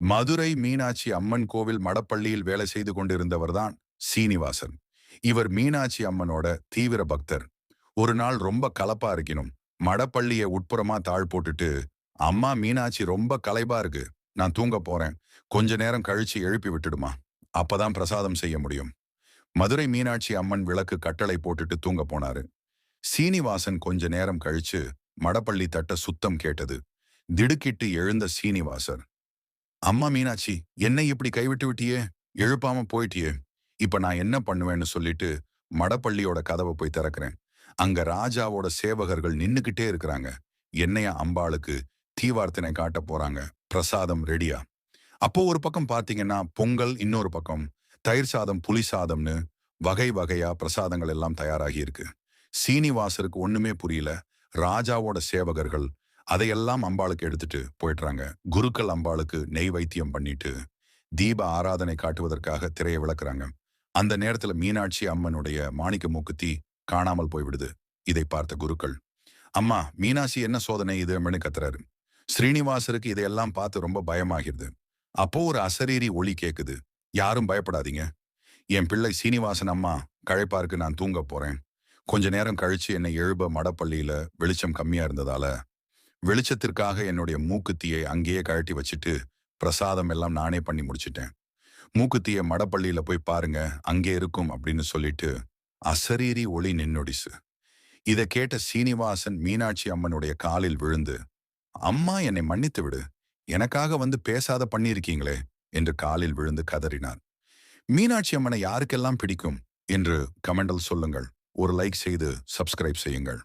மதுரை மீனாட்சி அம்மன் கோவில் மடப்பள்ளியில் வேலை செய்து கொண்டிருந்தவர்தான் சீனிவாசன். இவர் மீனாட்சி அம்மனோட தீவிர பக்தர். ஒரு நாள் ரொம்ப கலப்பா இருக்கணும் மடப்பள்ளிய உட்புறமா தாழ் போட்டுட்டு அம்மா மீனாட்சி ரொம்ப கலைபா இருக்கு. நான் தூங்க போறேன். கொஞ்ச நேரம் கழிச்சு எழுப்பி விட்டுடுமா? அப்பதான் பிரசாதம் செய்ய முடியும். மதுரை மீனாட்சி அம்மன் விளக்கு கட்டளை போட்டுட்டு தூங்க போனாரு. சீனிவாசன் கொஞ்ச நேரம் கழிச்சு மடப்பள்ளி தட்ட சுத்தம் கேட்டது. திடுக்கிட்டு எழுந்த சீனிவாசன் அம்மா மீனாட்சி என்னை இப்படி கைவிட்டு விட்டியே? எழுப்பாம போயிட்டியே. இப்ப நான் என்ன பண்ணுவேன்னு சொல்லிட்டு மடப்பள்ளியோட கதவை போய் திறக்கிறேன். அங்க ராஜாவோட சேவகர்கள் நின்னுக்கிட்டே இருக்கிறாங்க. என்னைய அம்பாளுக்கு தீவார்த்தனை காட்ட போறாங்க. பிரசாதம் ரெடியா? அப்போ ஒரு பக்கம் பாத்தீங்கன்னா பொங்கல் இன்னொரு பக்கம் தயிர் சாதம் புளி சாதம்னு வகை வகையா பிரசாதங்கள் எல்லாம் தயாராகி இருக்கு. சீனிவாசருக்கு ஒண்ணுமே புரியல. ராஜாவோட சேவகர்கள் அதையெல்லாம் அம்பாளுக்கு எடுத்துட்டு போயிடுறாங்க. குருக்கள் அம்பாளுக்கு நெய் வைத்தியம் பண்ணிட்டு தீப ஆராதனை காட்டுவதற்காக திரையை விளக்குறாங்க. அந்த நேரத்துல மீனாட்சி அம்மனுடைய மாணிக்க மூக்குத்தி காணாமல் போய்விடுது. இதை பார்த்த குருக்கள் அம்மா மீனாட்சி என்ன சோதனை இது? அப்படின்னு கத்துறாரு. ஸ்ரீனிவாசருக்கு இதையெல்லாம் பார்த்து ரொம்ப பயமாகிறது அப்போ ஒரு அசரீரி ஒளி கேக்குது. யாரும் பயப்படாதீங்க. என் பிள்ளை சீனிவாசன் அம்மா கழைப்பாருக்கு நான் தூங்க போறேன். கொஞ்ச நேரம் கழிச்சு என்னை எழுப மடப்பள்ளியில வெளிச்சம் கம்மியா இருந்ததால வெளிச்சத்திற்காக என்னுடைய மூக்குத்தியை அங்கேயே கழட்டி வச்சுட்டு பிரசாதம் எல்லாம் நானே பண்ணி முடிச்சிட்டேன். மூக்குத்தியை மடப்பள்ளியில போய் பாருங்க அங்கே இருக்கும் அப்படின்னு சொல்லிட்டு அசரீரி ஒளி நின்னொடிசு இதை கேட்ட சீனிவாசன் மீனாட்சி அம்மனுடைய காலில் விழுந்து அம்மா என்னை மன்னித்து விடு. எனக்காக வந்து பேசாத பண்ணியிருக்கீங்களே என்று காலில் விழுந்து கதறினார் மீனாட்சி அம்மனை யாருக்கெல்லாம் பிடிக்கும்? என்று கமெண்டல் சொல்லுங்கள். ஒரு லைக் செய்து சப்ஸ்கிரைப் செய்யுங்கள்.